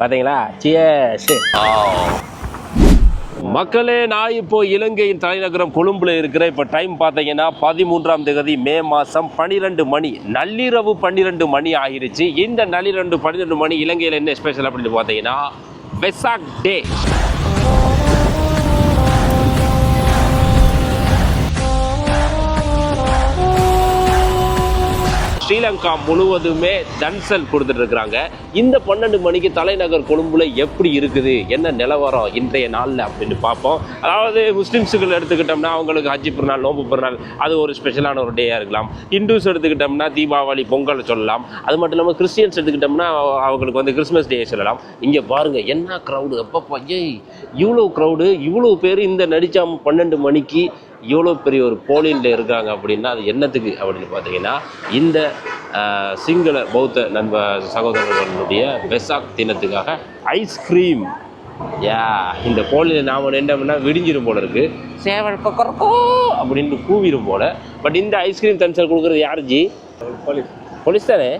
பார்த்தீங்களா சியர்ஸ் மக்களே நான் இப்போ இலங்கையின் தலைநகரம் கொழும்புல இருக்கிறேன். இப்போ டைம் பார்த்தீங்கன்னா பதிமூன்றாம் தேதி மே மாதம் பன்னிரெண்டு மணி நள்ளிரவு பன்னிரெண்டு மணி ஆகிருச்சு. இந்த நள்ளிரண்டு பன்னிரெண்டு மணி இலங்கையில் என்ன ஸ்பெஷல் அப்படின்னு பார்த்தீங்கன்னா வெசாக் டே ஸ்ரீலங்கா முழுவதுமே தன்சல் கொடுத்துட்ருக்கிறாங்க. இந்த பன்னெண்டு மணிக்கு தலைநகர் கொழும்புல எப்படி இருக்குது? என்ன நிலவரம் இன்றைய நாளில் அப்படின்னு பார்ப்போம். அதாவது முஸ்லீம்ஸுகள் எடுத்துக்கிட்டோம்னா அவங்களுக்கு ஹஜ்ஜி பிறநாள் நோம்பு பிறநாள் அது ஒரு ஸ்பெஷலான ஒரு டேயாக இருக்கலாம். ஹிந்துஸ் எடுத்துக்கிட்டோம்னா தீபாவளி பொங்கல் சொல்லலாம். அது மட்டும் இல்லாமல் கிறிஸ்டியன்ஸ் எடுத்துக்கிட்டோம்னா அவங்களுக்கு வந்து கிறிஸ்மஸ் டே சொல்லலாம். இங்கே பாருங்கள் என்ன க்ரௌடு அப்பப்பா ஏய் இவ்வளோ க்ரௌடு இவ்வளோ பேர் இந்த நடித்தாம் பன்னெண்டு மணிக்கு இவ்வளோ பெரிய ஒரு போலியில் இருக்காங்க அப்படின்னா அது என்னத்துக்கு அப்படின்னு பார்த்தீங்கன்னா இந்த சிங்கள பௌத்த நண்ப சகோதரர்களுடைய பெசாக் தினத்துக்காக ஐஸ்கிரீம் யா இந்த போலியில் நாம் நின்றோம்னா விடிஞ்சிரும் போல இருக்கு. சேவல் கொக்கரக்கோ அப்படின்னு கூவிடும் போல. பட் இந்த ஐஸ்கிரீம் தன்சல் கொடுக்குறது யார் ஜி? போலீஸ். தானே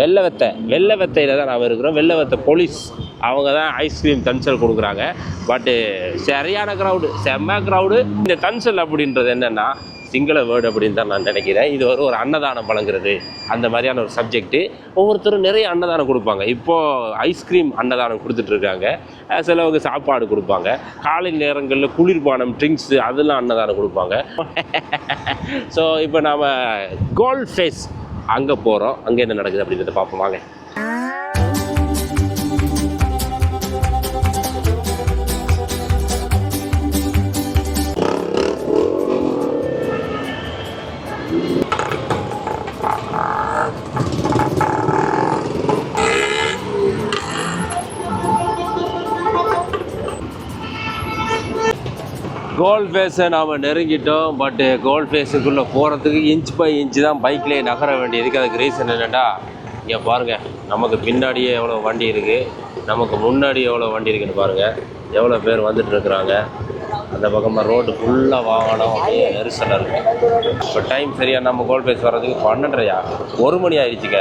வெள்ளை வெத்தை வெள்ளை வெத்தையில் தான் நாம் இருக்கிறோம். வெள்ளை வெத்தை போலீஸ். அவங்க தான் ஐஸ்கிரீம் தன்சல் கொடுக்குறாங்க. பட்டு சரியான க்ரௌடு செம்ம க்ரௌடு இந்த தன்சல் அப்படின்றது என்னென்னா சிங்கள வேர்டு அப்படின்னு தான் நான் நினைக்கிறேன். இது ஒரு ஒரு அன்னதானம் வழங்குறது. அந்த மாதிரியான ஒரு சப்ஜெக்ட்டு ஒவ்வொருத்தரும் நிறைய அன்னதானம் கொடுப்பாங்க. இப்போது ஐஸ்கிரீம் அன்னதானம் கொடுத்துட்ருக்காங்க சிலவங்க சாப்பாடு கொடுப்பாங்க. காலை நேரங்களில் குளிர்பானம் ட்ரிங்க்ஸு அதெல்லாம் அன்னதானம் கொடுப்பாங்க. ஸோ இப்போ நாம் கோல்ட் ஃபேஸ் அங்கே போகிறோம் அங்கே என்ன நடக்குது அப்படின்றத பார்ப்போம். வாங்க. கோல்ட் ஃபேஸை நாம் நெருங்கிட்டோம் பட்டு கோல்ட் ஃபேஸுக்குள்ளே போகிறதுக்கு இன்ச் பை இன்ச் தான் பைக்லேயே நகர வேண்டியதுக்கு அதுக்கு ரீசன் என்னென்னா இங்கே பாருங்கள் நமக்கு பின்னாடியே எவ்வளோ வண்டி இருக்குது நமக்கு முன்னாடி எவ்வளோ வண்டி இருக்குன்னு பாருங்கள் எவ்வளோ பேர் வந்துட்டுருக்குறாங்க அந்த பக்கமாக ரோடு ஃபுல்லாக வாகனம் அப்படியே நெரிசலாக இருக்குது இப்போ டைம் சரியாக நம்ம கோல்ட் ஃபேஸ் வர்றதுக்கு பன்னெண்டரையா? ஒரு மணி ஆயிடுச்சுக்க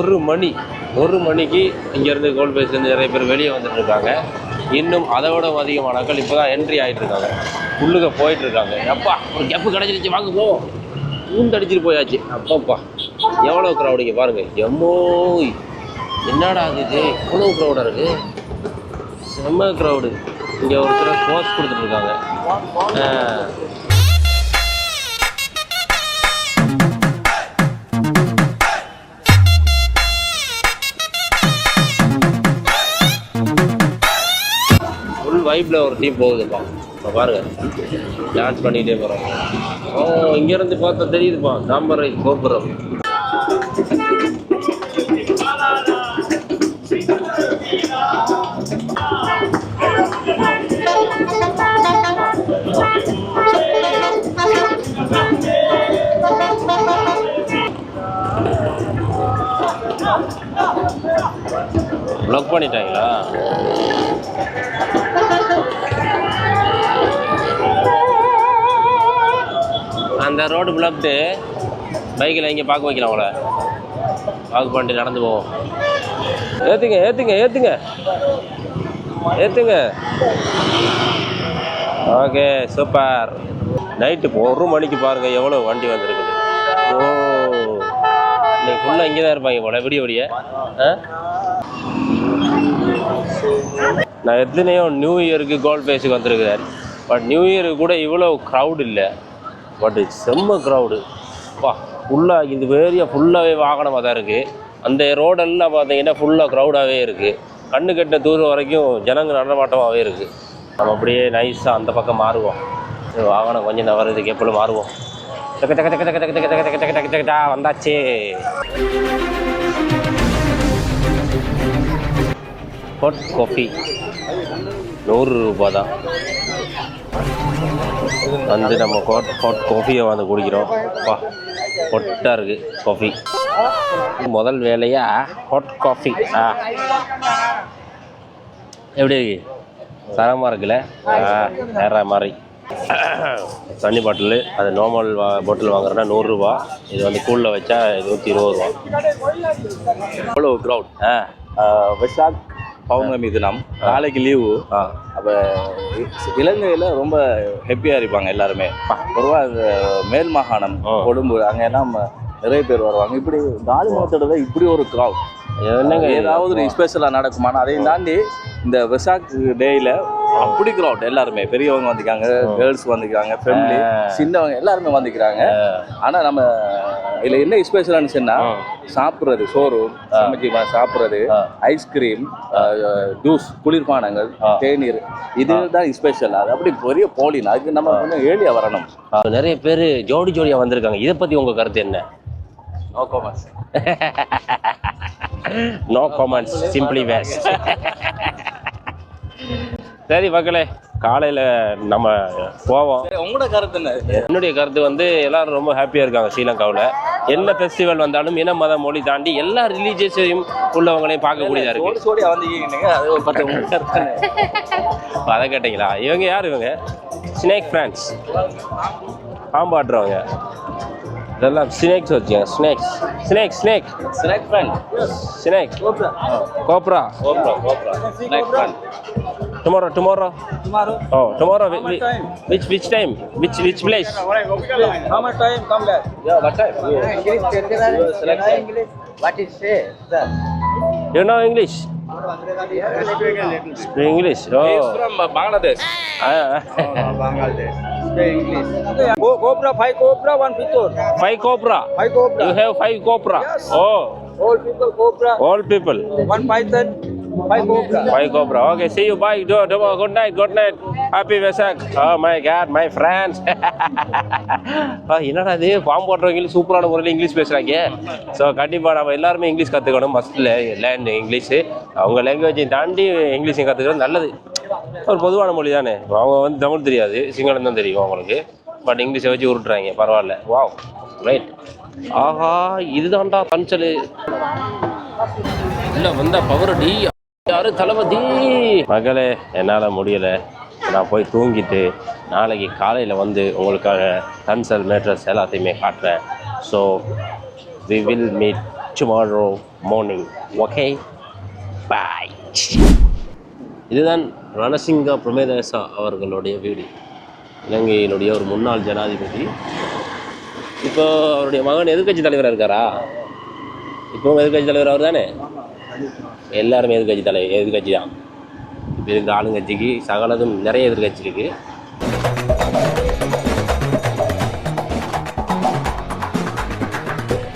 ஒரு மணி ஒரு மணிக்கு இங்கேருந்து கோல்ட் ஃபேஸ்லேருந்து நிறைய பேர் வெளியே வந்துட்டுருக்காங்க இன்னும் அதை விட அதிகமானாக்கள் இப்போ தான் என்ட்ரி ஆகிட்டு இருக்காங்க உள்ளுக போயிட்டு இருக்காங்க அப்பா ஒரு கெப்பு கிடச்சிருச்சு வாங்க போ. ஊந்தடிச்சிட்டு போயாச்சு. அப்பப்பா எவ்வளோ க்ரௌடிங்க பாருங்கள் எம்மோ என்னடா அது இது இவ்வளோ க்ரௌடாக இருக்குது செம்ம க்ரௌடு இங்கே ஒருத்தர் போஸ்ட் கொடுத்துட்ருக்காங்க இருக்காங்க ஒரு டீம் போகுதுப்பா. இப்போ பாருங்க. டான்ஸ் பண்ணிகிட்டே போகிறோம் ஓ இங்கேருந்து பார்த்தா தெரியுதுப்பா. தாம்பரை கோபுரம். ப்ளாக் பண்ணிட்டாங்களா? இல்லை ரோடு பிளாக்டு பைக்கில் இங்கே பார்க்க வைக்கலாம் அவளை வாக் பண்ணிட்டு நடந்து போவோம். ஏற்றுங்க ஏற்றுங்க ஏற்றுங்க ஏற்றுங்க ஓகே சூப்பர் நைட்டு ஒரு மணிக்கு பாருங்க எவ்வளோ வண்டி வந்துருக்குது. ஓ இன்னைக்கு ஃபுல்லாக இங்கே தான் இருப்பாங்க போல விடிய விடிய. ஆ? நான் எத்தனையோ நியூ இயருக்கு கோல்ட் பேஸுக்கு வந்திருக்கிறேன் பட் நியூ இயருக்கு கூட இவ்வளோ க்ரௌட் இல்லை. பட் செம்ம க்ரௌடு வா ஃபுல்லாக இந்த ஏரியா ஃபுல்லாகவே வாகனமாக தான் இருக்குது அந்த ரோடெல்லாம் பார்த்தீங்கன்னா ஃபுல்லாக க்ரௌடாகவே இருக்குது கண்ணு கெட்ட தூரம் வரைக்கும் ஜனங்கள் நடமாட்டமாகவே இருக்குது நம்ம அப்படியே நைஸாக அந்த பக்கம் மாறுவோம். சரி, வாகனம் கொஞ்சம் நகரத்துக்கு எப்பளும் மாறுவோம். டக்கு டக்கு டக்கு டக்கு டக்கு டக்கு டக்கு டக்கு டக்கு டக்கு டா வந்தாச்சு. ஹாட் காஃபி நூறு ரூபா தான் வந்து நம்ம ஹாட் ஹாட் காஃபியை வந்து குடிக்கிறோம். பா ஹொட்டாக இருக்குது காஃபி முதல் வேலையா ஹாட் காஃபி ஆ. எப்படி இருக்கு? தரமாக இருக்குல்ல? வேற மாதிரி. தண்ணி பாட்டில் அது நார்மல் வா பாட்டில் வாங்குறேன்னா நூறுரூவா. இது வந்து கூலில் வச்சா நூற்றி இருபது ரூபா. எவ்வளோ க்ரௌட் ஆ. விசாக் பௌர்ணமி தினம் நாளைக்கு லீவு அப்போ இலங்கையில் ரொம்ப ஹாப்பியாக இருப்பாங்க எல்லாருமே. பொதுவாக இந்த மேல் மாகாணம். கொழும்பு அங்கே எல்லாம் நிறைய பேர் வருவாங்க. இப்படி நாலு மாதத்தோட இப்படி ஒரு இது? ஏதாவது ஒரு ஸ்பெஷலாக நடக்குமானா அதையும் தாண்டி இந்த விசாக் டேயில் அப்படி க்ரௌட் எல்லாருமே. பெரியவங்க வந்துக்காங்க கேர்ள்ஸ் வந்துக்கிறாங்க ஃபேமிலி சின்னவங்க எல்லாருமே வந்துக்கிறாங்க ஆனால் நம்ம இதில் என்ன ஸ்பெஷலானு சொன்னா ஆ. சாப்பிட்றது சோறு சமைச்சு வா- சாப்பிட்றது. ஐஸ்கிரீம் ஜூஸ் குளிர்பானங்கள் தேநீர் இதுதான் ஸ்பெஷல் அது அப்படி பெரிய போலின் அதுக்கு நம்ம கொஞ்சம் ஏழியா வரணும். நிறைய பேர் ஜோடி ஜோடியா வந்திருக்காங்க. இதை பத்தி உங்க கருத்து என்ன? No comments no comments simply waste சரி மக்களே காலையில நம்ம போவோம். உங்களோட கருத்து என்ன? என்னுடைய கருத்து வந்து எல்லாரும் ரொம்ப ஹாப்பியாக இருக்காங்க ஸ்ரீலங்காவில். என்ன ஃபெஸ்டிவல் வந்தாலும் இன மத மொழி தாண்டி எல்லா ரிலீஜியஸையும் உள்ளவங்களையும் பார்க்கக்கூடியதா இருக்கு. அதை கேட்டீங்களா? இவங்க யார் இவங்க? ஸ்னேக் ஃப்ரான்ஸ் பாம்பாட்டுறவங்க இதெல்லாம் ஸ்னேக்ஸ் வச்சுங்க snakes snake snake snake friend snake cobra. Cobra. Cobra cobra. Snake friend tomorrow tomorrow tomorrow oh tomorrow how much time? which which time which which place how much time come back yeah what time yeah. english teacher english what is say sir you know english english oh he is from uh, bangladesh ah, oh, bangladesh English. Go Cobra, five cobra, one pitur. Five cobra. Five cobra. You have five cobra. Yes. Oh. All people cobra. All people. One python. Five cobra. Bye, Cobra. Okay, see you. Bye. Do, do, good night. Good night. Happy Vesak. Oh my God, my friends. ஆ, என்னடா இது பாம்பு போடுறவங்க சூப்பரான முறையில் English பேசுகிறாங்க so கண்டிப்பாக நம்ம எல்லாருமே இங்கிலீஷ் கற்றுக்கணும் மஸ்ட்டில் லேர்ன் இங்கிலீஷு அவங்க லாங்குவேஜையும் தாண்டி இங்கிலீஷையும் கற்றுக்கிறது நல்லது ஒரு பொதுவான மொழி தானே அவங்க வந்து தமிழ் தெரியாது சிங்களம் தான் தெரியும் அவங்களுக்கு பட் இங்கிலீஷை வச்சு உருட்டுறாங்க பரவாயில்ல வாவ் ரைட் ஆஹா இதுதான்டா பஞ்சலு இல்லை வந்தா பவர் டி யாரு தளபதி. மகளே என்னால் முடியல. நான் போய் தூங்கிட்டு நாளைக்கு காலையில் வந்து உங்களுக்காக கன்சல் மேட்ரஸ் எல்லாத்தையுமே காட்டுறேன். So we will meet tomorrow morning okay bye இதுதான் ரணசிங்கா பிரமேதேசா அவர்களுடைய வீடு. இலங்கையினுடைய ஒரு முன்னாள் ஜனாதிபதி. இப்போ அவருடைய மகன் எதிர்க்கட்சி தலைவராக இருக்காரா? இப்போவும் எதிர்க்கட்சி தலைவர் அவர் தானே எல்லாருமே எதிர்கட்சி தலை எதிர்கட்சி தான். இப்போ இருக்கிற ஆளுங்கட்சிக்கு சகலதும் நிறைய எதிர்கட்சி இருக்கு.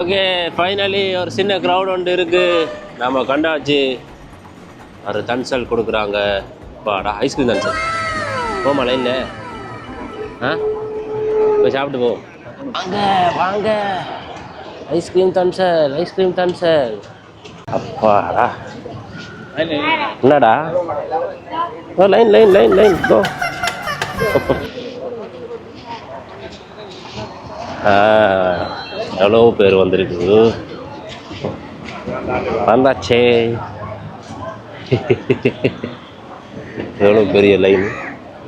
ஓகே ஃபைனலி ஒரு சின்ன க்ரௌட் ஒன்று இருக்கு. நம்ம கண்டாச்சு. ஒரு தன்சல் கொடுக்குறாங்க? பாடா ஐஸ்கிரீம் தன்சல் போமா லைனில் ஆ? போய் சாப்பிட்டு போ. வாங்க வாங்க. ஐஸ்கிரீம் தன்சல் ஐஸ்கிரீம் தன்சல் அப்பாடா என்னடா? ஓ லைன் லைன் லைன் லைன். கோ எவ்வளோ பேர் வந்திருக்கு? வந்தாச்சே. எவ்வளோ பெரிய லைன்.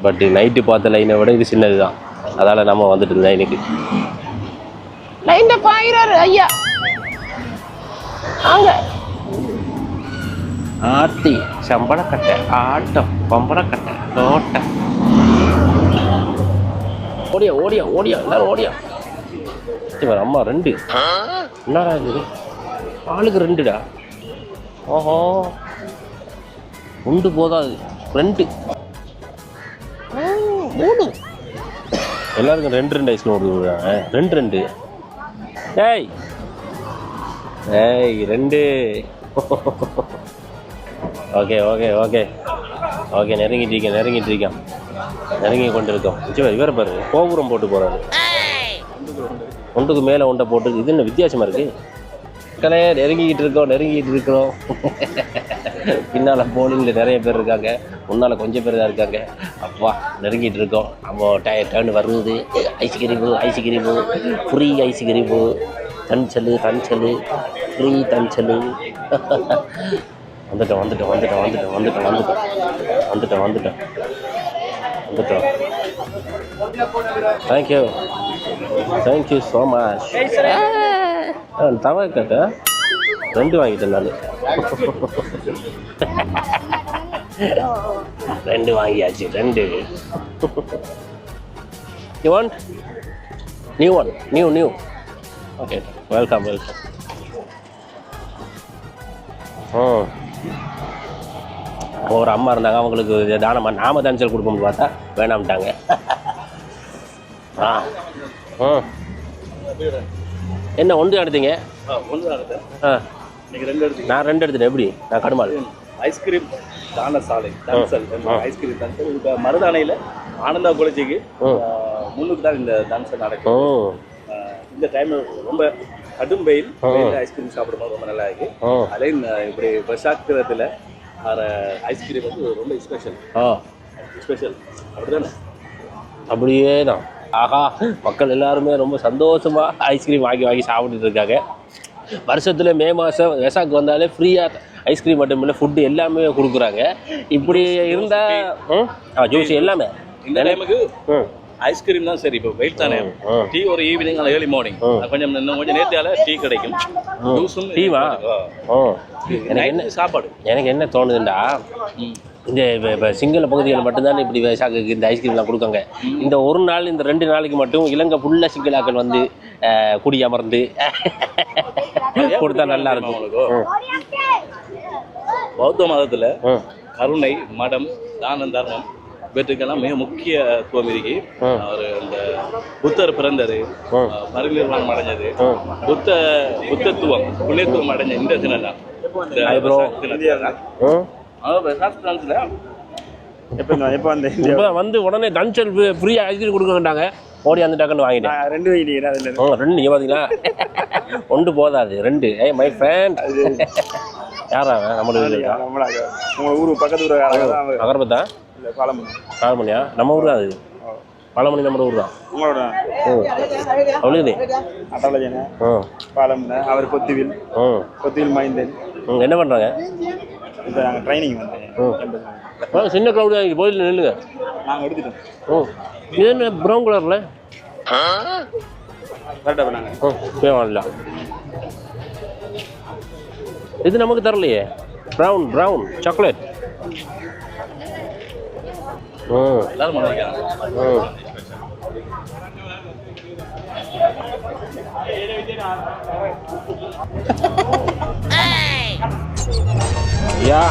பட் நைட்டு பார்த்த லைனை விட இது சின்னது தான் அதால் நம்ம வந்துட்டு இருந்தோம் லைனுக்கு லைனில் பாயிறாரு ஐயா. அங்கே ஆர்த்தி சம்பளக்கட்டை ஆட்டம் பம்பளக்கட்டை தோட்டம் ஓடியா ஓடியா ஓடியா எல்லாரும் ஓடியா இவர் அம்மா ரெண்டு என்னடா இது ஆளுக்கு ரெண்டுடா ஓஹோ உண்டு போதாது ரெண்டு ஆ, மூணு எல்லாருக்கும் ரெண்டு ரெண்டு ஐஸ்கிரீம் கொடுக்குறாங்க ரெண்டு ரெண்டு ஏய் ஏய் ரெண்டு ஓகே ஓகே ஓகே. ஓகே நெருங்கிட்டு இருக்கேன் நெருங்கிட்டு இருக்கேன். நெருங்கி கொண்டு இருக்கோம் நிச்சயம் இவரை பாரு கோபுரம் போட்டு போகிறாரு ஒன்றுக்கு மேலே ஒன்றை போட்டு இது என்ன வித்தியாசமாக இருக்குது மக்களே நெருங்கிக்கிட்டு இருக்கோம் நெருங்கிட்டு இருக்கிறோம். பின்னால் போலிங்கில் நிறைய பேர் இருக்காங்க. முன்னால் கொஞ்சம் பேர் தான் இருக்காங்க. அப்பா நெருங்கிட்டு இருக்கோம். நம்ம டய டேர்ன் வருது. Ice cream ice cream free ice cream dansal dansal free dansal வந்துட்டோம் வந்துட்டோம் வந்துட்டோம் வந்துட்டோம் வந்துட்டோம் வந்துட்டோம் வந்துட்டோம் வந்துட்டோம் வந்துட்டோம் தேங்க்யூ தேங்க்யூ ஸோ மச் தவ கட்ட? ரெண்டு வாங்கிட்டேன் நான். ரெண்டு வாங்கியாச்சு ரெண்டு. You want new one new new okay welcome welcome hmm ஒரு அம்மா இருந்தாங்க அவங்களுக்கு இது தானமா நாம தான்சல் கொடுப்போம்னு பார்த்தா வேணாம்ட்டாங்க. ஆ. ம் என்ன ஒன்று எடுத்தீங்க? ஆ நான் ரெண்டு எடுத்துட்டேன் எப்படி? நான் கடுமாள். ஐஸ்கிரீம் தான சாலை ஐஸ்கிரீம் தன்சல் இப்போ மருதானையில் ஆனந்தா குலச்சிக்கு ம். முன்னுக்கு தான் இந்த தன்சல் நடக்கும் இந்த டைம் ரொம்ப கடும் வெயில் ஐஸ்கிரீம் சாப்பிடும்போது ரொம்ப நல்லா இருக்கு. அதே இப்படி பிரசாக்கிரத்தில் வர ஐஸ்கிரீம் வந்து ரொம்ப ஸ்பெஷல் ஆ. ஸ்பெஷல் அப்படிதானே? அப்படியே தான் ஆஹா மக்கள் எல்லாருமே ரொம்ப சந்தோஷமா ஐஸ்கிரீம் வாங்கி வாங்கி சாப்பிட்டுட்டு இருக்காங்க. வருஷத்துல மே மாதம் வெசாக்கு வந்தாலே ஃப்ரீயாக ஐஸ்கிரீம் மட்டும் இல்லை ஃபுட்டு எல்லாமே கொடுக்குறாங்க. இப்படி இருந்தா ம்? ஆ ஜூஸ் எல்லாமே. ம். ஐஸ்கிரீம் தான் சரி இப்போ வெயில் தானே. டீ ஒரு ஈவினிங் அல்ல ஏர்லி மார்னிங். கொஞ்சம் இன்னும் கொஞ்சம் நேர்த்தியால டீ கிடைக்கும். ஜூஸும் டீவா எனக்கு என்ன சாப்பாடு. எனக்கு என்ன தோணுதுண்டா? இந்த இப்போ சிங்கள பகுதிகள் மட்டும்தான் இப்படி விவசாயிக்கு இந்த ஐஸ்கிரீம்லாம் கொடுக்காங்க. இந்த ஒரு நாள் இந்த ரெண்டு நாளைக்கு மட்டும் இலங்கை ஃபுல்லாக சிங்களாக்கள் வந்து குடி அமர்ந்து கொடுத்தா நல்லா இருக்கும். பௌத்த மதத்துல கருணை மடம் தானம் தர்மம் இவற்றுக்கெல்லாம் மிக முக்கியத்துவம் இருக்கு. அவர் இந்த புத்தர் பிறந்தது ம். பரிநிர்வாணம் அடைஞ்சது. புத்த புத்தத்துவம் புண்ணியத்துவம் அடைஞ்ச இந்த தினம் வந்து உடனே தன்சல் ஃப்ரீயாக ஐஸ்கிரீம் கொடுக்கட்டாங்க ஓடி அந்த டக்குன்னு வாங்கிட்டேன். ரெண்டு ம், ரெண்டு நீங்கள் பார்த்தீங்களா ஒன்று போதாது ரெண்டு. ஏய் மை ஃப்ரெண்ட் யாரா அவன்? நம்மளுக்கு ஊர் பக்கத்து ஊர் தான் அகர்பத்தா? இல்லை பாலம் பாலமணியா நம்ம ஊர் தான் அது. பாலமணி நம்ம ஊர் தான் உங்களோட? ம் அவ்வளோது அட்டாலஜன ம் பாலம் அவர் கொத்துவில் ம் கொத்துவில் மைந்தன். ம் என்ன பண்ணுறாங்க இப்போ நாங்கள் ட்ரைனிங் வந்தேன் ம் சின்ன க்ரௌடு போயிட்டு நில்லுங்க. நாங்கள் எடுத்துட்டோம். ம் இது என்ன ப்ரௌன் கலரில் கரெக்டாக பண்ணாங்க ம் தேவையில்ல இது நமக்கு தரலையே. ப்ரௌன் ப்ரௌன் சாக்லேட் எல்லாரும் பண்ணிருக்காங்க ம் யா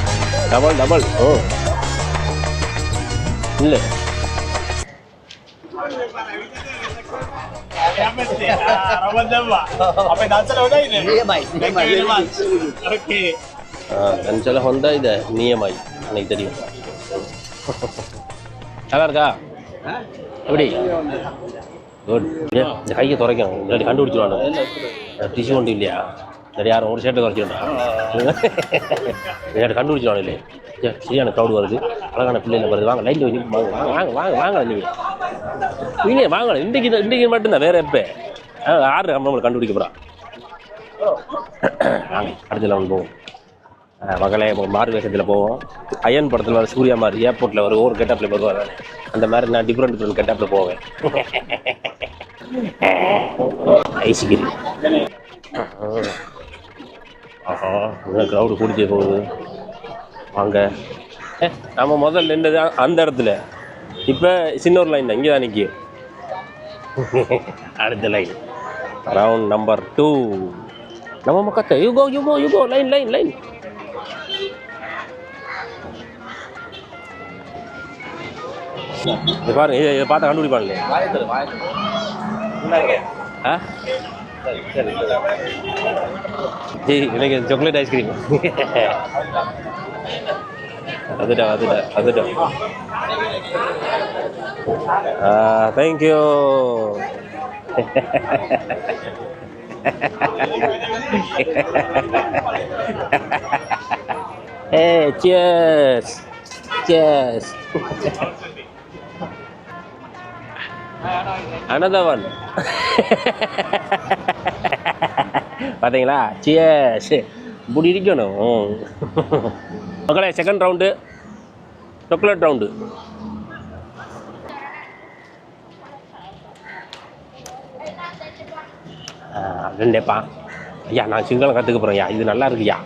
டபுள் டபுள் ஓ இல்லை கன்சல ஹொண்டா இது நியமாய் எனக்கு தெரியும் நல்லா இருக்கா எப்படி குட் இந்த கையை துறைக்கும் இல்லாட்டி கண்டுபிடிச்சிருவானு டிஷ்யூ ஒன்றும் இல்லையா இல்லாட்டி யாரும் ஒரு ஷர்ட்டை குறைச்சிடா இல்லாட்டி கண்டுபிடிச்சிருவானு இல்லையே சரி, சரியான க்ரௌடு வருது அழகான பிள்ளைங்க வருது வாங்க லைனில் வச்சு வாங்க வாங்க வாங்க வாங்க நீங்கள் நீங்கள் வாங்க இன்றைக்கி இன்றைக்கி மட்டும்தான் வேறு எப்போ ஆறு நம்மளை கண்டுபிடிக்க போகிறான் வாங்க அடுத்த லெவல் போவோம் மகளே இப்போ மாறு வேஷத்தில் போவோம். அயன் படத்தில் வர சூர்யா மாதிரி ஏர்போர்ட்டில் வர ஒவ்வொரு கெட்டப்பில் வருவார். அந்த மாதிரி நான் டிஃப்ரெண்ட் டிஃப்ரெண்ட் கெட்டப்பில் போவேன். ஐசிகிரி ஆஹா இன்னும் க்ரௌடு கூடிட்டே போகுது. வாங்க. நம்ம முதல்ல நின்றது அந்த இடத்துல. இப்போ சின்ன ஒரு லைன் தான் இங்கே தான் நிற்கி அடுத்த லைன் ரவுண்ட் நம்பர் டூ நம்ம மொத்தம் யூகோ யுகோ யூகோ லைன் லைன் லைன் இது பாருங்க இதை இதை பார்த்தா கண்டுபிடிப்பாங்களே வாயத்தரு வாயத்தரு ஆ சரி சரி ஜி எனக்கு சாக்லேட் ஐஸ்கிரீம் அதுடா அதுடா அதுடா ஆ thank you Hey, cheers! Cheers! Another one. Eh, பாத்தீங்களா? சியர்ஸ் இப்படி இருக்கணும் மக்களே செகண்ட் ரவுண்டு சாக்லேட் ரவுண்டு ரெண்டேப்பா ஐயா நான் சிங்களம் கற்றுக்க போகிறேன் ஐயா. இது நல்லா இருக்குயா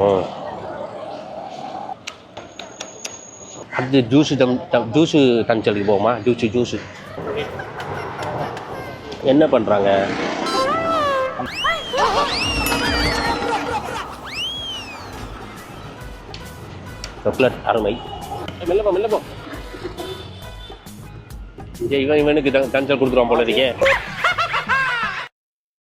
ம் அடுத்து ஜூஸு தம் ஜூஸு தஞ்சலுக்கு போகுமா ஜூஸு ஜூஸு என்ன பண்ணுறாங்க சாக்லேட் அருமை மெல்லப்போ மெல்லப்போ இவன் இவனுக்கு தஞ்சல் கொடுக்குறான் போல இருக்கே